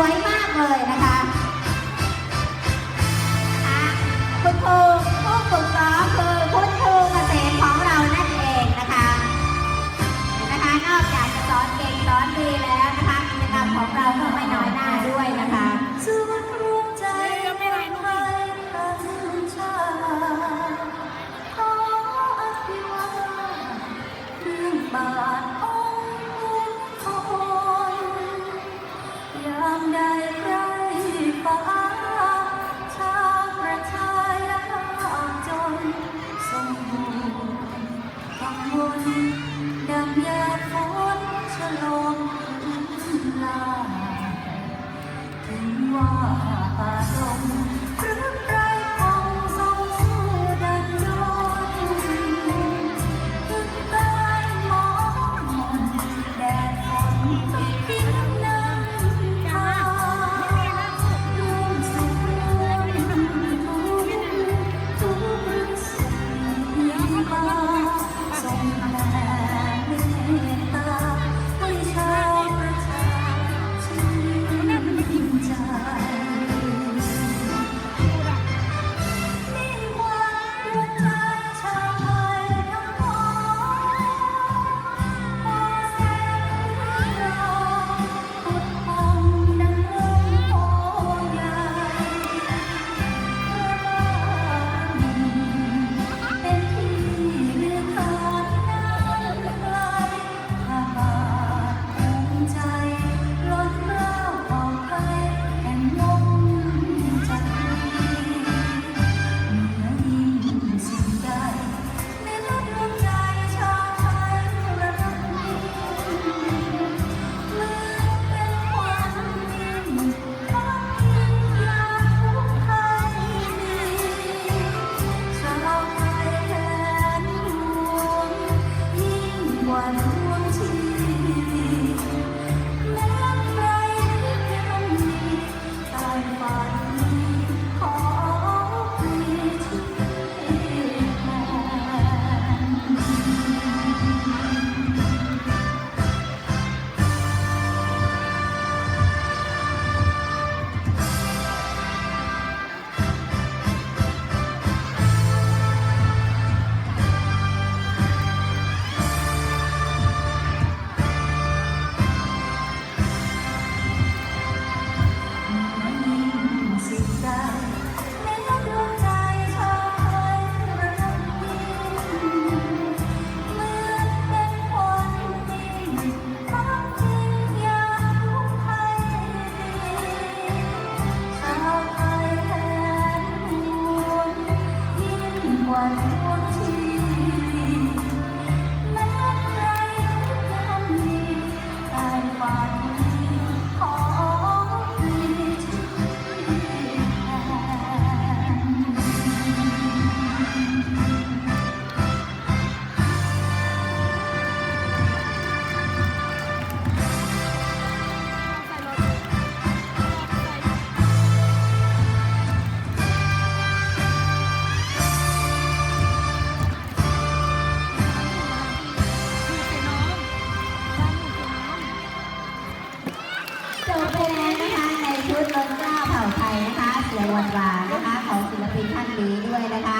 วยมากเลยนะคะอะคุณครูผู้ฝึกสอนคือคุณครูเกษมของเรานั่นเองนะคะเห็นไหมคะนอกจากจะสอนเก่งสอนดีแล้วนะคะกิจกรรมของเราก็ไม่น้อยหน้าด้วยนะคะซึ่ร่วใจไม่ไรลูกขออภิวาเรื่องา ว่าตาดง เยาวรานะคะของศิลปินท่านนี้ด้วยนะคะ